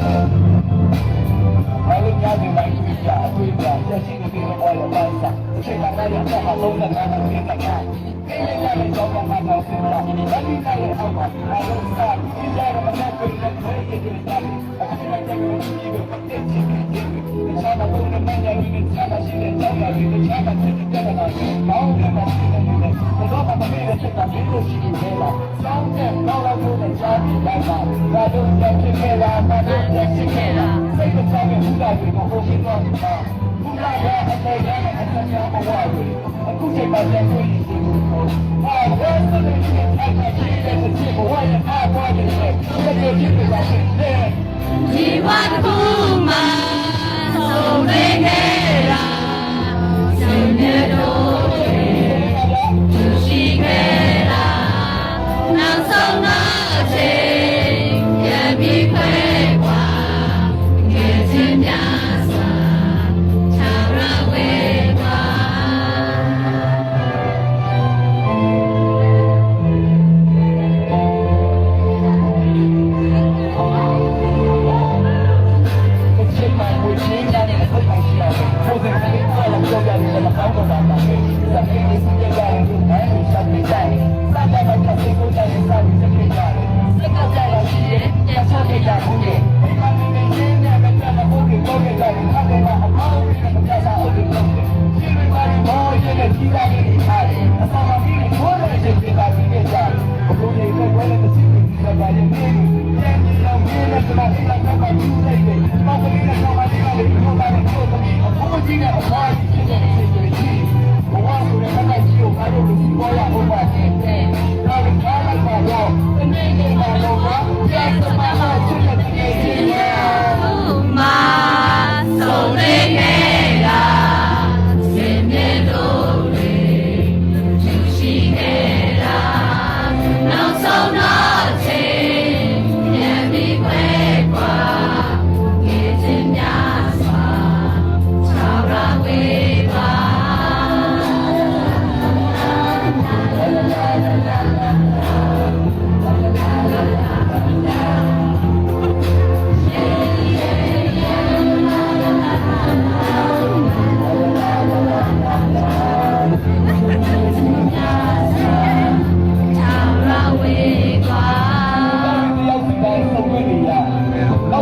ဘာလို့ညာနေလိုက်ကြည့်ကြအတွေ့အကြုံဆက်ရှိနေပြီးတော့လည်းပိုင်းစားအချိန်မှလည်းအတော့လုံးနဲ့နားနဲ့ပြင်တာ။ဒီနေ့လည်းကြောင်းမှာတော့စဉ်းစားဒီနေ့လည်းအောက်မှာအလုံးစားဒီကြရမနဲ့ပြည်တဲ့ခေတ်ကြီးတွေတာ။အခုလည်းကျွန်တော်ဒီလိုပတ်သက်ချင်တယ်။ဒီချာမလို့လည်းမညာပြီးချာမရှိတဲ့ကြောင်းရပြီးချာမဖြစ်တဲ့ကတော့ဘောင်းနဲ့မရှိတဲ့နေနဲ့တော့ မမေ့တဲ့ချက်တာဒီလိုရှိနေလား။ကြောင်းနဲ့တော့တော့ကိုကြားပြီးလိုက်ပါ။ဒါတို့ချက်ဖြစ်ခဲ့တာဒါတို့ချက်ဖြစ်ခဲ့တာစိတ်ကစားတဲ့ဘုရားတွေကိုဟိုရှိတော့တာဘုရားရဲ့အနေနဲ့အထက်ကြောင်းဘဝတွေအခုချိန်မှာပြန်တွေ့နေတယ်။ဟာဘယ်လိုလဲအဲ့ဒါကြီးတဲ့ချက်ဘဝရဲ့အားပွားတယ်လေ။ဒီလိုဖြစ်နေတာဖြစ်တယ်ဒီဘဝတ ချိန်မှဝေချင်းတဲ့အခုမှရှိရတယ်။ပုံစံလေးကလည်းကြောက်ရတယ်မကောင်းတော့တာပဲ။စက်ကြီးစီးကြရတယ်ဒီတိုင်းကိုစက်ပြီးကြတယ်။စက်တဲ့ကစိတ်ကိုကြတယ်စပြီးစက်ပြီးကြတယ်။စက်ကကြရရှိတယ်။ကျဆောက်ကြဘူးလေ။ဒီမှာနေနေချင်းနဲ့မကြတဲ့ဘုရားကိုကြတယ်။အဲ့ဒါကအကောင်းကြီးနဲ့မကြတာဟုတ်တယ်လို့။ဒီလိုပါဘောရတဲ့ကြီးလာနေတယ်။အဆောင်မှာဒီကိုလည်းစိတ်ပြတာပြီးကြတယ်။ဘုရားရဲ့ဝဲတဲ့စိတ်ကြီးကလည်းနေတယ်။ကျန်နေတော့မင်းနဲ့ကလည်းအဲ့ဒါကမှသူ့လိုက်တယ်။ဘာလို့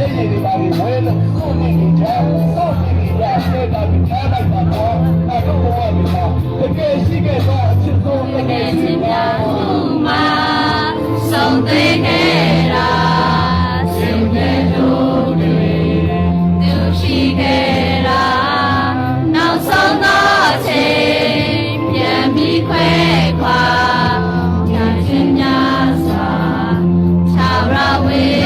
လေမျက်ရည်တွေပါဝဲလို့ကိုယ်နေနေကြစောင့်နေနေကြတဲ့တာပြီးထားလိုက်ပါတော့အဲ့တော့ဘဝတွေမှာတကယ်ရှိခဲ့တော့အချစ်ဆုံးတကယ်ရှိရှင်ပါများတို့မှာဆုံးသေးခဲ့တာရှင်မြေတို့တွေသူရှိခဲ့တာနောက်ဆုံးတော့ချိန်ပြန်ပြီးခွဲခွာညာချင်းများစွာချာရဝေး